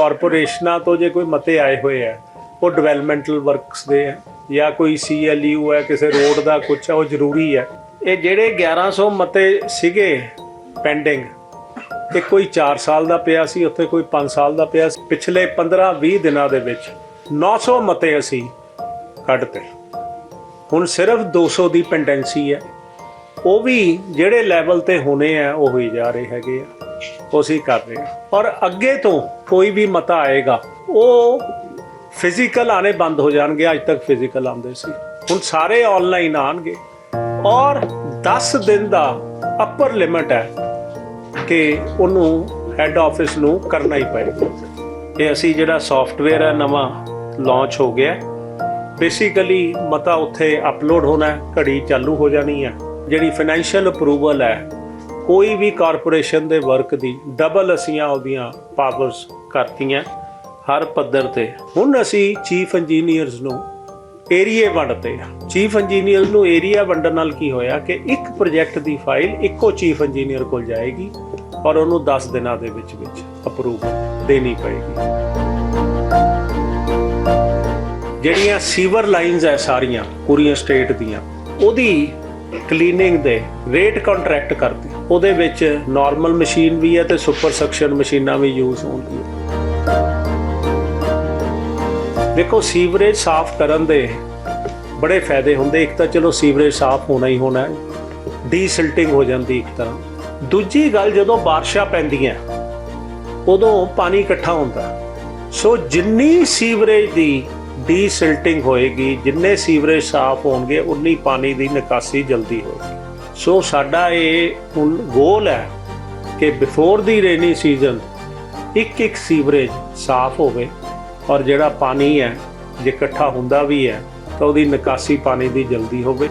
ਕਾਰਪੋਰੇਸ਼ਨਾਂ ਤੋਂ ਜੇ ਕੋਈ ਮਤੇ ਆਏ ਹੋਏ ਆ, ਉਹ ਡਿਵੈਲਪਮੈਂਟਲ ਵਰਕਸ ਦੇ ਆ, ਜਾਂ ਕੋਈ ਸੀਐਲਯੂ ਹੈ, ਕਿਸੇ ਰੋਡ ਦਾ ਕੁਝ ਹੈ ਉਹ ਜ਼ਰੂਰੀ ਹੈ ਇਹ ਜਿਹੜੇ 1100 ਮਤੇ ਸੀਗੇ ਪੈਂਡਿੰਗ ਤੇ ਕੋਈ 4 ਸਾਲ ਦਾ ਪਿਆ ਸੀ, ਉੱਥੇ ਕੋਈ 5 ਸਾਲ ਦਾ ਪਿਆ ਸੀ। ਪਿਛਲੇ 15-20 ਦਿਨਾਂ ਦੇ ਵਿੱਚ 900 ਮਤੇ ਅਸੀਂ ਕੱਢਤੇ। ਹੁਣ ਸਿਰਫ 200 ਦੀ ਪੈਂਡੈਂਸੀ ਹੈ। ਉਹ ਵੀ ਜਿਹੜੇ ਲੈਵਲ ਤੇ ਹੋਣੇ ਆ, ਉਹ ਹੋਈ ਜਾ ਰਹੇ ਹੈਗੇ ਆ। ਉਹ ਅਸੀਂ ਕਰ ਰਹੇ ਔਰ ਅੱਗੇ ਤੋਂ ਕੋਈ ਵੀ ਮਤਾ ਆਏਗਾ, ਉਹ ਫਿਜ਼ੀਕਲ ਆਣੇ ਬੰਦ ਹੋ ਜਾਣਗੇ, ਅੱਜ ਤੱਕ ਫਿਜ਼ੀਕਲ ਆਉਂਦੇ ਸੀ। ਹੁਣ ਸਾਰੇ ਆਨਲਾਈਨ ਆਣਗੇ ਔਰ 10 ਦਿਨ ਦਾ ਅਪਰ ਲਿਮਟ ਹੈ ਕਿ ਉਹਨੂੰ ਹੈੱਡ ਆਫਿਸ ਨੂੰ ਕਰਨਾ ਹੀ ਪਏਗਾ। ਇਹ ਅਸੀਂ ਜਿਹੜਾ ਸੌਫਟਵੇਅਰ ਹੈ, ਨਵਾਂ ਲਾਂਚ ਹੋ ਗਿਆ ਬੇਸਿਕਲੀ ਮਤਾ ਉੱਥੇ ਅਪਲੋਡ ਹੋਣਾ ਘੜੀ ਚਾਲੂ ਹੋ ਜਾਣੀ ਹੈ। ਜਿਹੜੀ ਫਾਈਨੈਂਸ਼ੀਅਲ ਅਪਰੂਵਲ ਹੈ ਕੋਈ ਵੀ ਕਾਰਪੋਰੇਸ਼ਨ ਦੇ ਵਰਕ ਦੀ ਡਬਲ ਅਸੀਂ ਉਹਦੀਆਂ ਪਾਵਰਸ ਕਰਤੀਆਂ ਹਰ ਪੱਧਰ ਤੇ। ਹੁਣ ਅਸੀਂ ਚੀਫ ਇੰਜੀਨੀਅਰਸ ਨੂੰ ਏਰੀਏ ਵੰਡਤੇ ਚੀਫ ਇੰਜੀਨੀਅਰ ਨੂੰ ਏਰੀਆ ਵੰਡਣ ਨਾਲ ਕੀ ਹੋਇਆ ਕਿ ਇੱਕ ਪ੍ਰੋਜੈਕਟ ਦੀ ਫਾਈਲ ਇੱਕੋ ਚੀਫ ਇੰਜੀਨੀਅਰ ਕੋਲ ਜਾਏਗੀ ਔਰ ਉਹਨੂੰ 10 ਦਿਨਾਂ ਦੇ ਵਿੱਚ ਵਿੱਚ ਅਪਰੂਵ ਦੇਣੀ ਪਏਗੀ। ਜਿਹੜੀਆਂ ਸੀਵਰ ਲਾਈਨਸ ਐ ਸਾਰੀਆਂ ਪੂਰੀਆਂ ਸਟੇਟ ਦੀਆਂ, ਉਹਦੀ ਕਲੀਨਿੰਗ ਦੇ ਰੇਟ ਕੰਟਰੈਕਟ ਕਰਦੇ ਉਹਦੇ ਵਿੱਚ ਨਾਰਮਲ ਮਸ਼ੀਨ ਵੀ ਹੈ ਤੇ ਸੁਪਰ ਸਕਸ਼ਨ ਮਸ਼ੀਨਾਂ ਵੀ ਯੂਜ਼ ਹੁੰਦੀਆਂ। ਦੇਖੋ, ਸੀਵਰੇਜ ਸਾਫ਼ ਕਰਨ ਦੇ ਬੜੇ ਫਾਇਦੇ ਹੁੰਦੇ। ਇੱਕ ਤਾਂ ਚਲੋ ਸੀਵਰੇਜ ਸਾਫ਼ ਹੋਣਾ ਹੀ ਹੋਣਾ ਹੈ ਡੀਸਿਲਟਿੰਗ ਹੋ ਜਾਂਦੀ ਇੱਕ ਤਰ੍ਹਾਂ। ਦੂਜੀ ਗੱਲ, ਜਦੋਂ ਬਾਰਿਸ਼ਾਂ ਪੈਂਦੀਆਂ, ਉਦੋਂ ਪਾਣੀ ਇਕੱਠਾ ਹੁੰਦਾ। ਸੋ ਜਿੰਨੀ ਸੀਵਰੇਜ ਦੀ ਡੀਸਿਲਟਿੰਗ ਹੋਏਗੀ, ਜਿੰਨੇ ਸੀਵਰੇਜ ਸਾਫ਼ ਹੋਣਗੇ, ਉਨੀ ਪਾਣੀ ਦੀ ਨਿਕਾਸੀ ਜਲਦੀ ਹੋਏਗੀ। ਸੋ ਸਾਡਾ ਇਹ ਹੁਣ ਗੋਲ ਹੈ ਕਿ ਬਿਫੋਰ ਦੀ ਰੇਨੀ ਸੀਜ਼ਨ ਇੱਕ ਇੱਕ ਸੀਵਰੇਜ ਸਾਫ਼ ਹੋਵੇ ਔਰ ਜਿਹੜਾ ਪਾਣੀ ਹੈ, ਜੇ ਇਕੱਠਾ ਹੁੰਦਾ ਵੀ ਹੈ, ਤਾਂ ਉਹਦੀ ਨਿਕਾਸੀ ਪਾਣੀ ਦੀ ਜਲਦੀ ਹੋਵੇ।